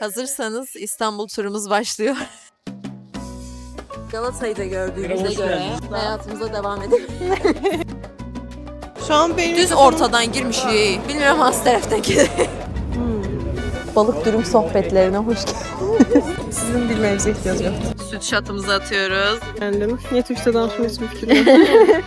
Hazırsanız İstanbul turumuz başlıyor. Galata'yı da gördüğümüze göre hayatımıza devam edelim. Şu an benim Düz ortadan girmiş. Bilmiyorum hangi taraftan gidiyor. Balık dürüm sohbetlerine hoş geldiniz. sizin bilmenize ihtiyaç yok. Süt şatımızı atıyoruz. Kendim. Niye Türkçe danışma hiçbir fikrim yok.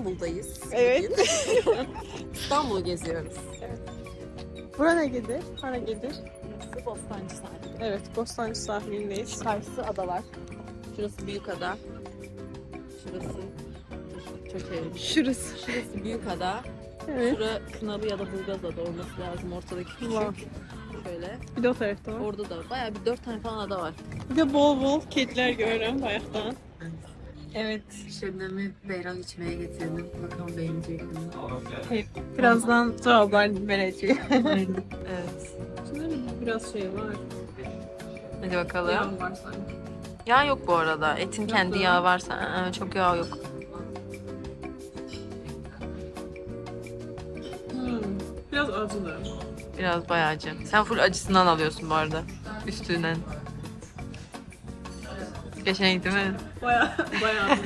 İstanbul'dayız. Evet. İstanbul'u geziyoruz. Bura ne gelir? Hara gelir? Burası Bostancı sahili. Evet, Bostancı sahilindeyiz. Karşısı adalar. Şurası Büyükada. Şurası çok evli. Şurası. Şurası Büyükada. Evet. Şura Kınalı ya da Burgazada olması lazım ortadaki küçük. Var. Şöyle. Bir de o tarafta var. Orada da bayağı bir dört tane falan ada var. Bir de bol bol kediler görüyorum bayaktan. Evet. Şebnem'i beyran içmeye getirdim. Bakalım beğenecek mi? Birazdan cevaplar vereceğim. Evet. Şunların biraz şey var. Hadi bakalım. Yağ var sanki. Yağ yok bu arada. Etin kendi mu? yağı varsa aa, çok yağ yok. Hmm. Biraz acılı. Biraz bayağı acı. Sen full acısından alıyorsun bu arada. Üstünden. Geçen değil mi? Baya baya.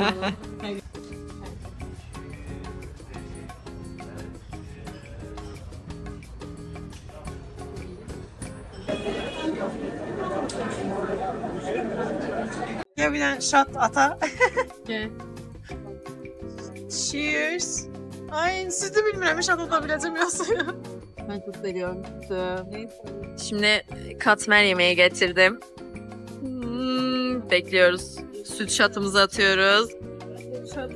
Ya bilen shot ata. Gel. Cheers. Ay sütü bilmiyorum. Shot atabileceğim yoksa. Ben çok seviyorum. Şimdi katmer yemeği getirdim. Bekliyoruz. Süt şatımızı atıyoruz. Süt shot.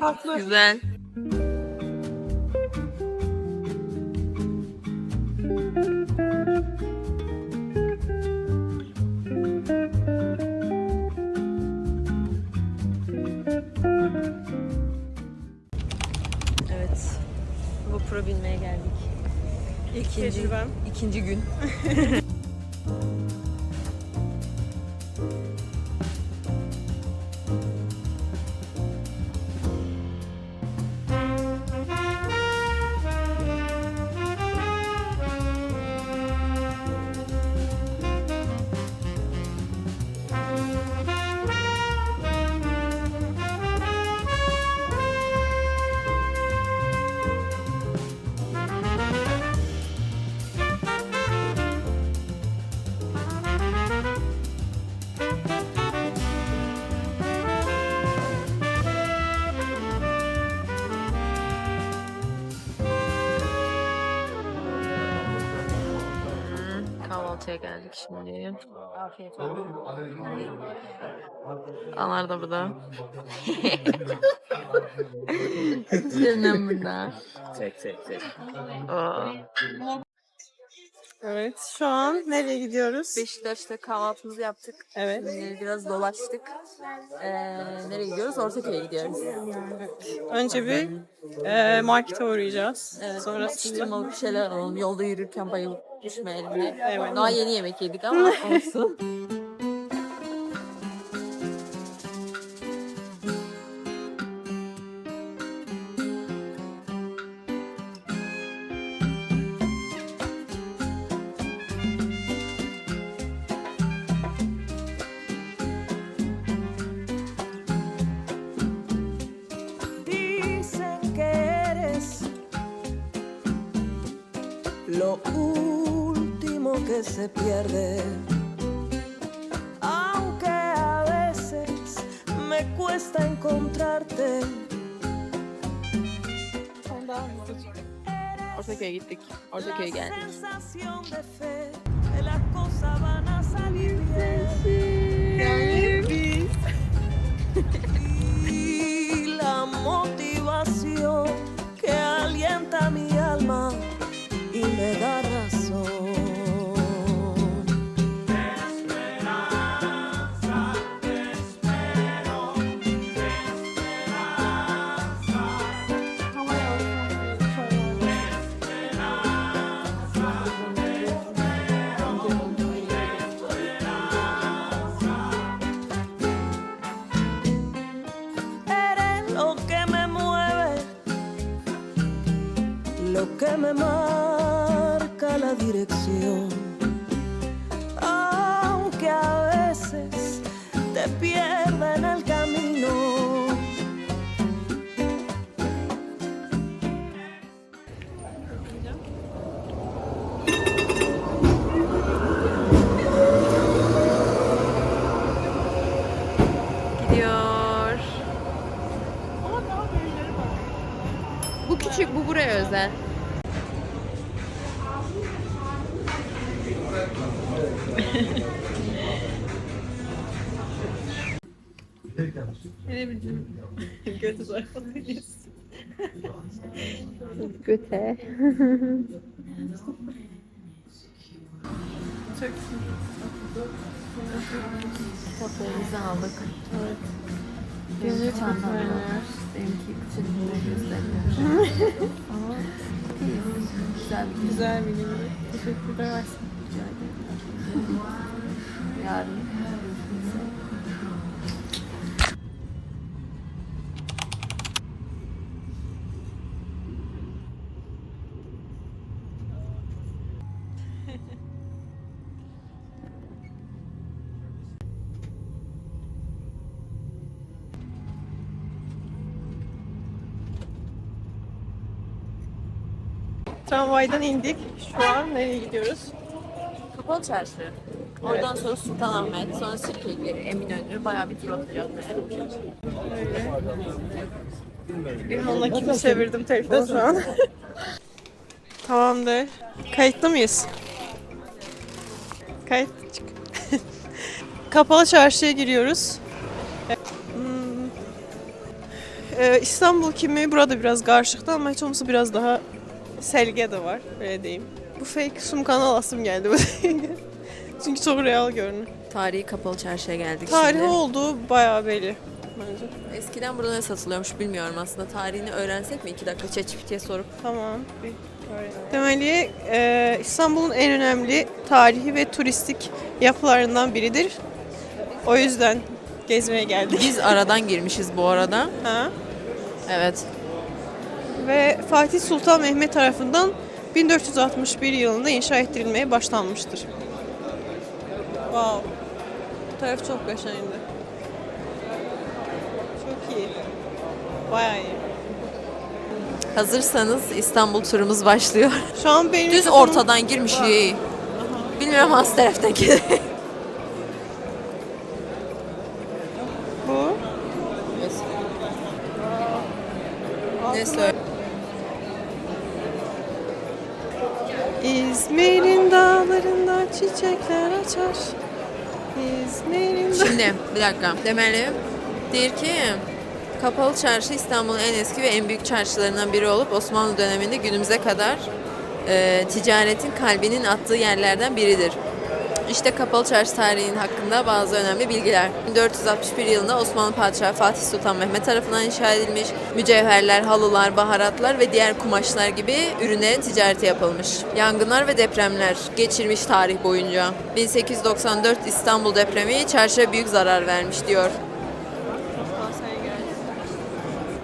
Farklı. Güzel. Evet. Vapura binmeye geldik. İlk İkinci- tecrübem. İkinci gün. Kahvaltıya geldik şimdi. Afiyet olsun. Anar da burada. Şebnem burada. Tek tek tek. Oo. Evet. Şu an nereye gidiyoruz? Beşiktaş'ta kahvaltımızı yaptık. Evet. Şimdi biraz dolaştık. Ee, nereye gidiyoruz? Ortaköy'e gidiyoruz. Önce bir e, markete uğrayacağız. Evet. Sonrasında Atıştırmalık bir şeyler alalım. Yolda yürürken bayılıp düşmeyelim diye. Evet. Daha yeni yemek yedik ama olsun. se pierde. Aunque a veces me cuesta encontrarte. Orada, orada, Göte. Çok Fotoğrafımızı aldık. Evet. Gönül çantamda. Benimki içinde gösteriyor. Ama. Güzel bir gün. güzel bir gün. Teşekkürler. Rica ederim. Yarın. Tramvaydan indik. Şu an nereye gidiyoruz? Kapalı çarşı. Oradan sonra Sultanahmet, sonra Sirkeli, Eminönü bayağı bir tur atacağız. Öyle. Bir anda kimi çevirdim telefonda şu an. Tamamdır. Kayıtlı mıyız? Kayıt çık. Kapalı çarşıya giriyoruz. Hmm. Ee, İstanbul kimi burada biraz karışıktı ama hiç olmazsa biraz daha selge de var. Öyle diyeyim. Bu fake sumkan alasım geldi bu Çünkü çok real görünüyor. Tarihi kapalı çarşıya geldik Tarihi şimdi. olduğu bayağı belli bence. Eskiden burada ne satılıyormuş bilmiyorum aslında. Tarihini öğrensek mi? İki dakika ChatGPT'ye sorup. Tamam. bir öğrenelim. Temeli e, İstanbul'un en önemli tarihi ve turistik yapılarından biridir. O yüzden gezmeye geldik. Biz aradan girmişiz bu arada. Ha? Evet. Ve Fatih Sultan Mehmet tarafından 1461 yılında inşa ettirilmeye başlanmıştır. Wow. Bu taraf çok başarılı. Çok iyi. Bayağı iyi. Hazırsanız İstanbul turumuz başlıyor. Şu an benim Düz kafam- ortadan girmiş iyi. Bilmiyorum hangi taraftan. Bu. ne söyle? Çiçekler açar. İzmir'in Şimdi bir dakika. Demeli der ki Kapalı Çarşı İstanbul'un en eski ve en büyük çarşılarından biri olup Osmanlı döneminde günümüze kadar e, ticaretin kalbinin attığı yerlerden biridir. İşte Kapalı Çarşı tarihinin hakkında bazı önemli bilgiler. 1461 yılında Osmanlı Padişahı Fatih Sultan Mehmet tarafından inşa edilmiş. Mücevherler, halılar, baharatlar ve diğer kumaşlar gibi ürünlerin ticareti yapılmış. Yangınlar ve depremler geçirmiş tarih boyunca. 1894 İstanbul depremi çarşıya büyük zarar vermiş diyor.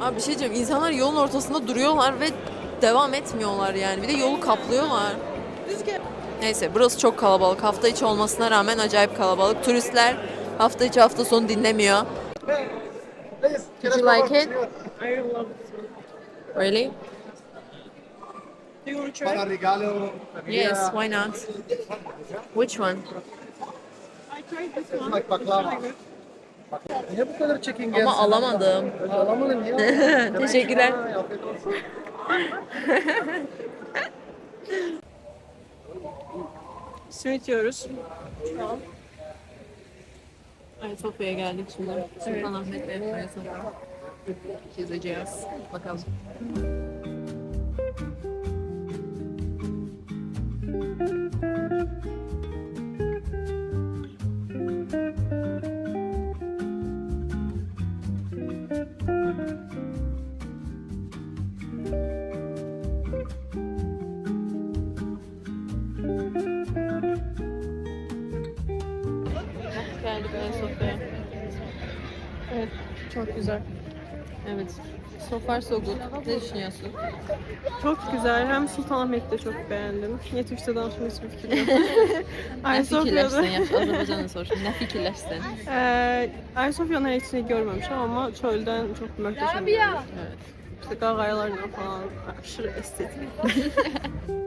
Abi bir şey diyeceğim. İnsanlar yolun ortasında duruyorlar ve devam etmiyorlar yani. Bir de yolu kaplıyorlar. Neyse burası çok kalabalık. Hafta içi olmasına rağmen acayip kalabalık. Turistler hafta içi hafta sonu dinlemiyor. Did you like it? I love this one. Really? Do you want to try? Yes, why not? Which one? I tried this one. Niye bu kadar çekingen? Ama alamadım. Alamadın ya. Teşekkürler. Afiyet olsun. Simit yiyoruz. Şu an. Ayasofya'ya geldik şimdi. Sultanahmet ve Ayasofya. Gezeceğiz. Bakalım. Geldik Ayasofya'ya. Güzel. Evet. So far so good. Ne düşünüyorsun? Çok güzel. Hem Sultanahmet'i de çok beğendim. Niye Türkçe danışmak hiçbir fikrim yok. Ne Ayasofya'da fikirlersen yap. Azerbaycan'da sor. Ne fikirlersen. Ee, Ayasofya'nın her içini görmemişim ama çölden çok muhteşem. görünüyor. Evet. İşte gagayalarla falan aşırı estetik.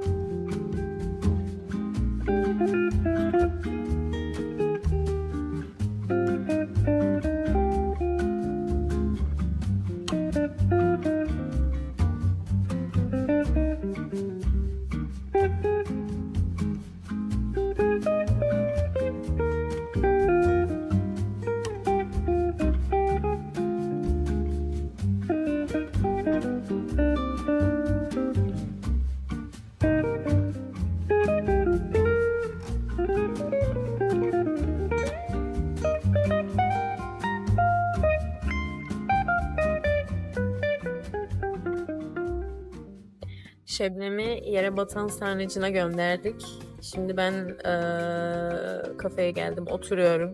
yere batan sarnıcına gönderdik. Şimdi ben eee, kafeye geldim, oturuyorum.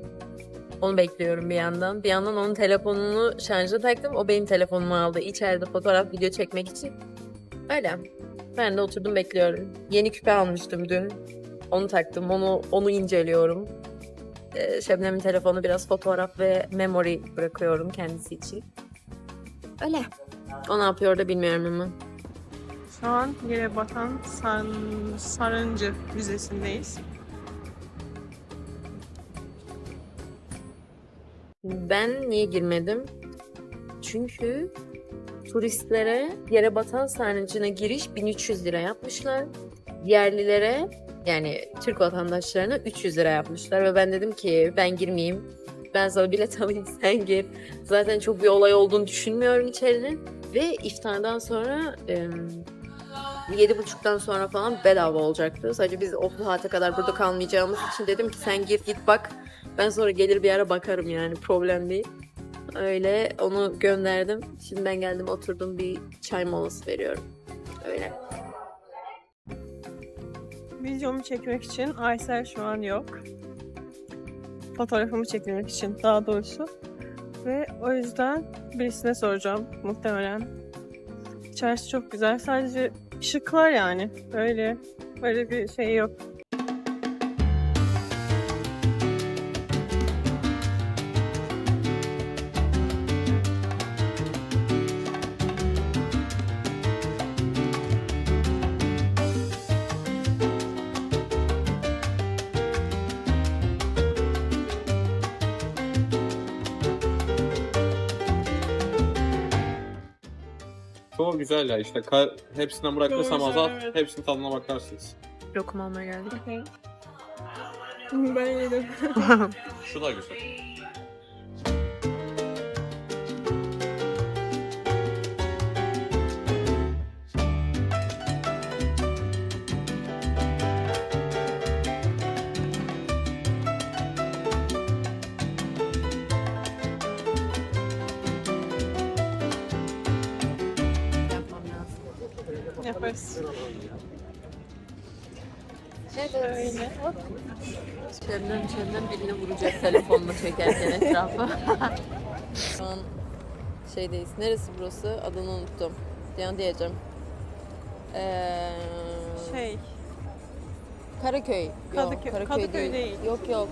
Onu bekliyorum bir yandan. Bir yandan onun telefonunu şarja taktım. O benim telefonumu aldı. İçeride fotoğraf, video çekmek için. Öyle. Ben de oturdum bekliyorum. Yeni küpe almıştım dün. Onu taktım. Onu onu inceliyorum. Eee, Şebnem'in telefonu biraz fotoğraf ve memory bırakıyorum kendisi için. Öyle. O ne yapıyor da bilmiyorum ama. Şu an yere batan Sar Sarıncı Müzesi'ndeyiz. Ben niye girmedim? Çünkü turistlere yere batan sarnıcına giriş 1300 lira yapmışlar. Yerlilere yani Türk vatandaşlarına 300 lira yapmışlar ve ben dedim ki ben girmeyeyim. Ben sana bilet alayım sen gir. Zaten çok bir olay olduğunu düşünmüyorum içerinin. Ve iftardan sonra e 7.30'dan sonra falan bedava olacaktı. Sadece biz o saate kadar burada kalmayacağımız için dedim ki sen git git bak. Ben sonra gelir bir ara bakarım yani problem değil. Öyle onu gönderdim. Şimdi ben geldim oturdum bir çay molası veriyorum. Öyle. Videomu çekmek için Aysel şu an yok. Fotoğrafımı çekmek için daha doğrusu. Ve o yüzden birisine soracağım muhtemelen. İçerisi çok güzel. Sadece ışıklar yani. Öyle böyle bir şey yok. Çok güzel ya işte Ka- hepsinden bırakırsam azalt, evet. hepsinin tadına bakarsınız. Lokum almaya geldik. Ben yedim. Şu da güzel. Yaparız. Evet. Şebnem Şebnem birini vuracak telefonla çekerken etrafa. Şu an şeydeyiz. Neresi burası? Adını unuttum. Yani diyeceğim. Ee, Şey, Karaköy. Yok, Kadıköy- Karaköy Kadıköy değil. Yok yok.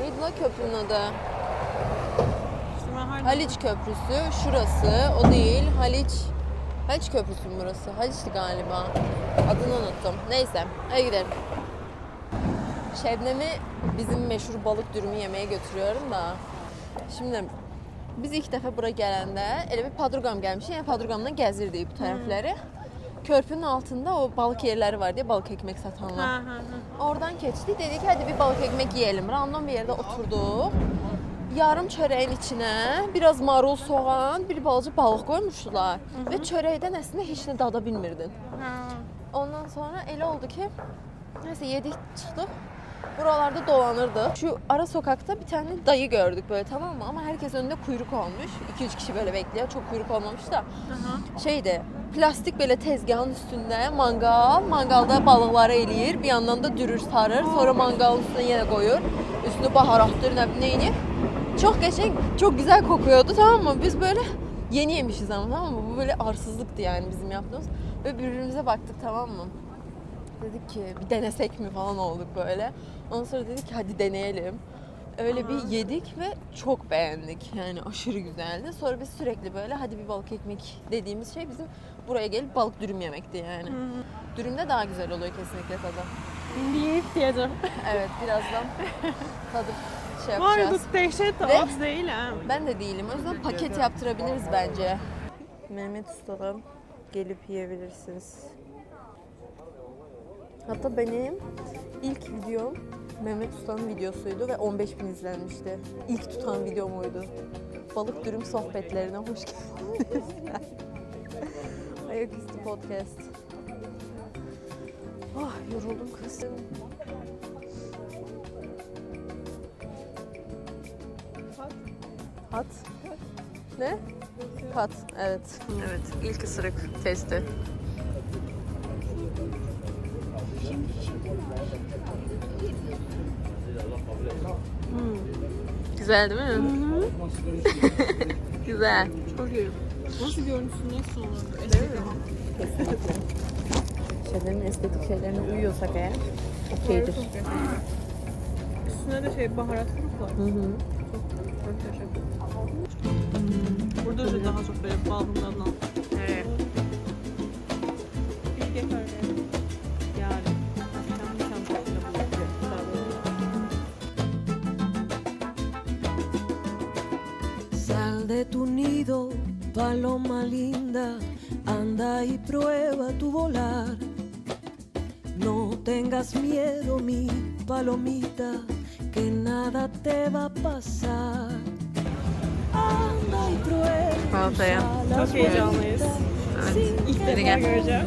Neydi lan köprünün adı? işte. Haliç Köprüsü. Şurası. O değil. Haliç. Haliç Köprüsü mü burası? Haliç'ti galiba. Adını unuttum. Neyse. Hadi gidelim. Şebnem'i bizim meşhur balık dürümü yemeye götürüyorum da. Şimdi biz ilk dəfə bura gələndə elə bir padurqam gəlmişik. Yəni padurqamdan gəzirdik bu tərəfləri. Körpünün altında o balık yerləri var deyə balık ekmek satanlar. Ha, ha, ha. Oradan keçdik. Dedik hadi bir balık ekmek yiyelim. Random bir yerde oturduk. Yarım çöreğin içine biraz marul, soğan, bir balcı balıq koymuşlar. Ve çöreğden aslında hiç ne dada bilmirdin. Ha. Ondan sonra elə oldu ki, neyse yedik çıxdıq. Buralarda dolanırdı. Şu ara sokakta bir tane dayı gördük böyle tamam mı? Ama herkes önünde kuyruk olmuş. 2-3 kişi böyle bekliyor. Çok kuyruk olmamış da. Şeydi, plastik böyle tezgahın üstünde mangal. Mangalda balıkları eləyir. Bir yandan da dürür sarır. Sonra mangalın üstüne yine koyur. Üstünü baharattır, ne neyini. Çok geçen, çok güzel kokuyordu tamam mı? Biz böyle Yeni yemişiz ama tamam mı? Bu böyle arsızlıktı yani bizim yaptığımız. Ve birbirimize baktık tamam mı? Dedik ki bir denesek mi falan olduk böyle. Ondan sonra dedik ki hadi deneyelim. Öyle bir yedik ve çok beğendik. Yani aşırı güzeldi. Sonra biz sürekli böyle hadi bir balık ekmek dediğimiz şey bizim buraya gelip balık dürüm yemekti yani. Dürümde daha güzel oluyor kesinlikle tadı. Yiyip yedim. Evet birazdan tadıp şey Var yapacağız. bu dehşet de Ve- az değil ha. Ben de değilim. O yüzden paket yaptırabiliriz bence. Mehmet Usta'dan gelip yiyebilirsiniz. Hatta benim ilk videom Mehmet Usta'nın videosuydu ve 15 bin izlenmişti. İlk tutan videom oydu. Balık dürüm sohbetlerine hoş geldiniz. Ayaküstü podcast. Ah yoruldum kızım. Hat. Ne? Pat. Evet. Evet. İlk ısırık testi. Hmm. Güzel değil mi? Güzel. Çok iyi. Nasıl görüntüsü nasıl olur? Kesinlikle. Şeylerin estetik şeylerine uyuyorsak eğer okeydir. Üstüne de şey baharat var. Hı hı. Sal de tu nido, paloma linda, anda y prueba tu volar. No tengas miedo, mi palomita, que nada te va a pasar. Anda y prueba. tus Ortaya. alas Çok heyecanlıyız. bonitas, sin İlk que defa göreceğim.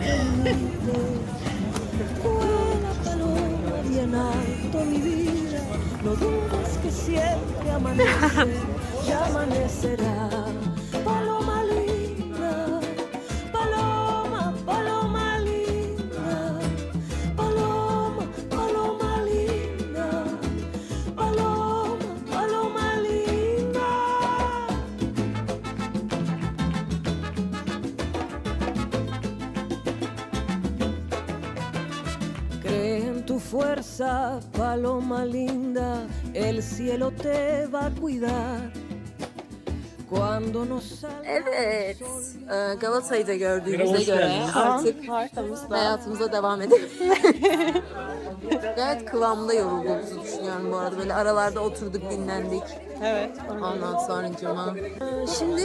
Fuerza, paloma linda, el cielo te va a cuidar. Cuando nos salga Evet. Ee, Galata'yı da gördüğümüze Hoş göre geldiniz. artık hayatımıza devam edelim. Gayet kıvamda yorulduğumuzu düşünüyorum bu arada. Böyle aralarda oturduk, dinlendik. Evet. Ondan sonra cuma. Şimdi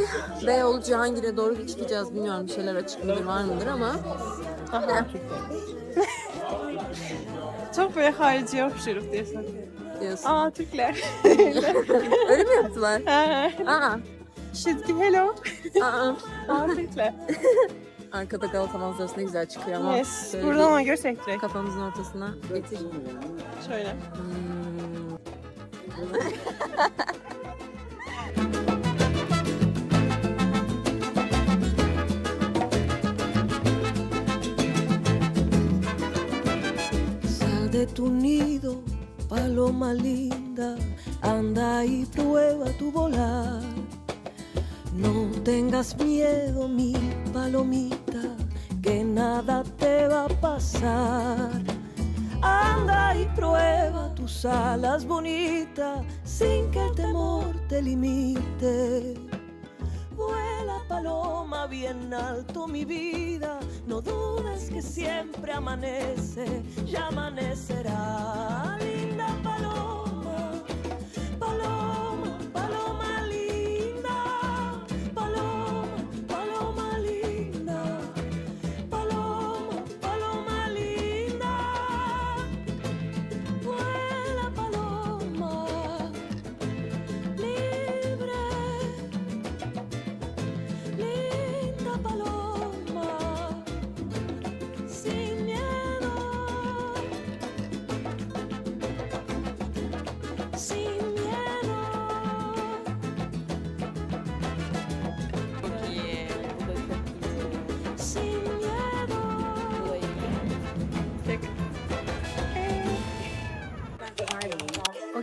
Beyoğlu Cihangir'e doğru çıkacağız. Bilmiyorum bir şeyler açık mıdır var mıdır ama. Çok böyle harici yapışırız diye sanıyorum. Diyorsun. Aa Türkler. Öyle mi yaptılar? Aa, Şizgi hello. aa. Aa Türkler. Arkada Galata manzarası ne güzel çıkıyor ama. Yes. şöyle Buradan bir görsek direkt. Kafamızın ortasına getir. Şöyle. Hmm. de tu nido, paloma linda, anda y prueba tu volar. No tengas miedo, mi palomita, que nada te va a pasar. Anda y prueba tus alas bonitas, sin que el temor te limite. Paloma bien alto mi vida, no dudes que siempre amanece, ya amanecerá.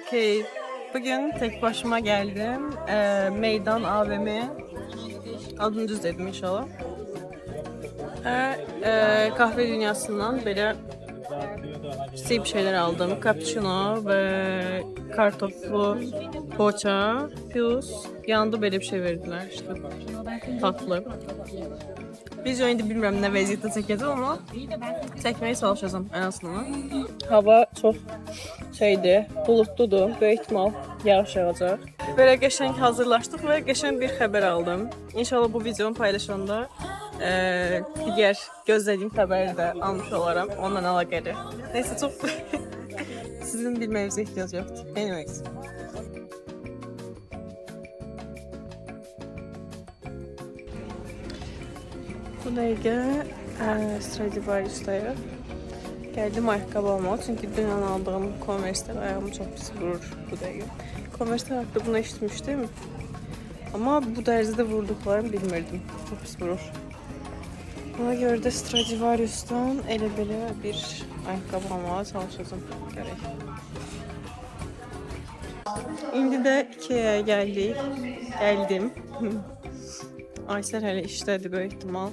Okey. Bugün tek başıma geldim. Ee, meydan AVM'ye. Adını düz dedim inşallah. Və e, kahve dünyasından kiçik bir şeyler aldım. Cappuccino ve kartoflu poğaça, plus yanında böyle bir şey verdiler işte tatlı. Video indi bilmirəm nə vəziyyətdə çəkəcəm amma çəkməyə çalışacağam ən azından. Hava çox şeydir, buludludur. Böyük ihtimal yağış yağacaq. Belə qəşəng hazırlaşdıq və qəşəng bir xəbər aldım. İnşallah bu videonu paylaşanda eee digər gözlədiyim xəbəri də almış olaram onunla əlaqəli. Neysə çox sizin bilməyinizə ehtiyac yoxdur. Anyways. Bu dəqiqə eee Stradivarius'dayıq. Geldim ayakkabı almağa çünkü dün aldığım Converse'ler ayağımı çok pis vurur bu dəqiqə. Converse'ler haqqında bunu eşitmiştim. Ama bu dərzdə vurduklarını bilmirdim. Çok pis vurur. Buna görə də Stradivarius'tan elə belə bir ayakkabı almağa çalışacağım. Görək. İndi də Ikea'ya gəldik. Gəldim. Aysel hələ işdədir böyük ihtimal.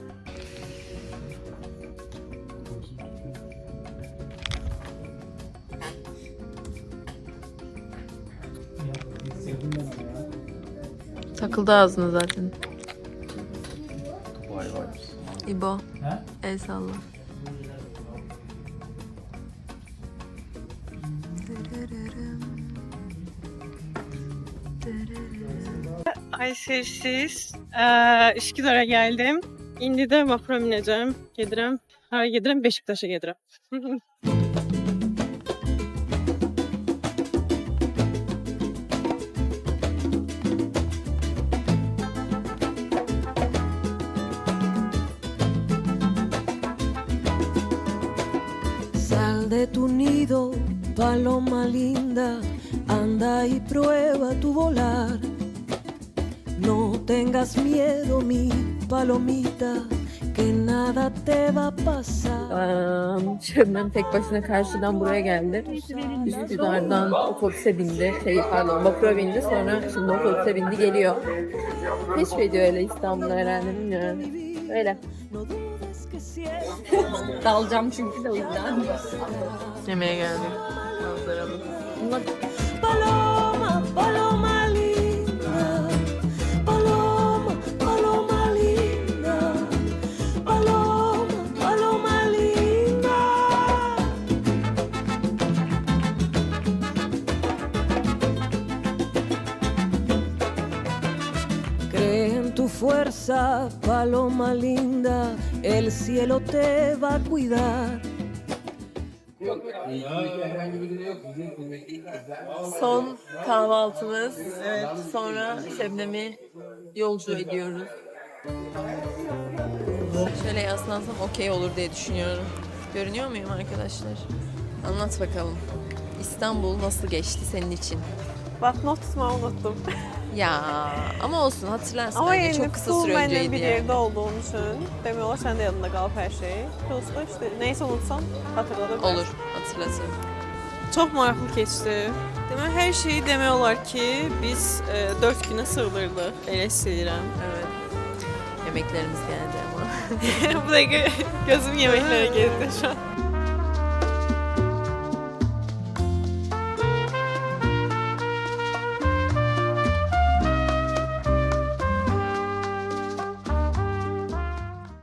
Takıldı ağzına zaten. İbo. El salla. Ayselsiz eee Üsküdar'a geldim. İndi də vapura minəcəm. Gedirəm. Hara gedirəm? Beşiktaş'a gedirəm. paloma linda, anda y prueba tu volar. No tengas miedo, mi palomita, que nada te va a pasar. Şebnem tek başına karşıdan buraya geldi. Üsküdar'dan otobüse bindi. Şey pardon vapura bindi. Sonra şimdi otobüse bindi geliyor. Keşfediyor öyle İstanbul'da herhalde bilmiyorum. Öyle. Dalacağım çünkü de o yüzden. Yemeğe geldik. Manzaralı. Fuerza, paloma linda, el cielo te va a cuidar. Son kahvaltımız. Sonra Şebnem'i yolcu ediyoruz. Şöyle yaslansam okey olur diye düşünüyorum. Görünüyor muyum arkadaşlar? Anlat bakalım. İstanbul nasıl geçti senin için? Bak not tutmayı unuttum. Ya ama olsun hatırlarsın Ama yani çok kısa full süre benimle önceydi bir yani. yerde olduğun için demiyorlar sen de yanında kal her şeyi. Da işte neyse unutsam hatırladım. Olur hatırlatırım. Çok maraqlı keçdi. Demək hər şeyi demək olar ki, biz e, 4 günə sığdırdıq. Elə hiss edirəm. Evet. Yemeklerimiz geldi ama. Bu dəqiqə gözüm yeməklərə getdi şu an.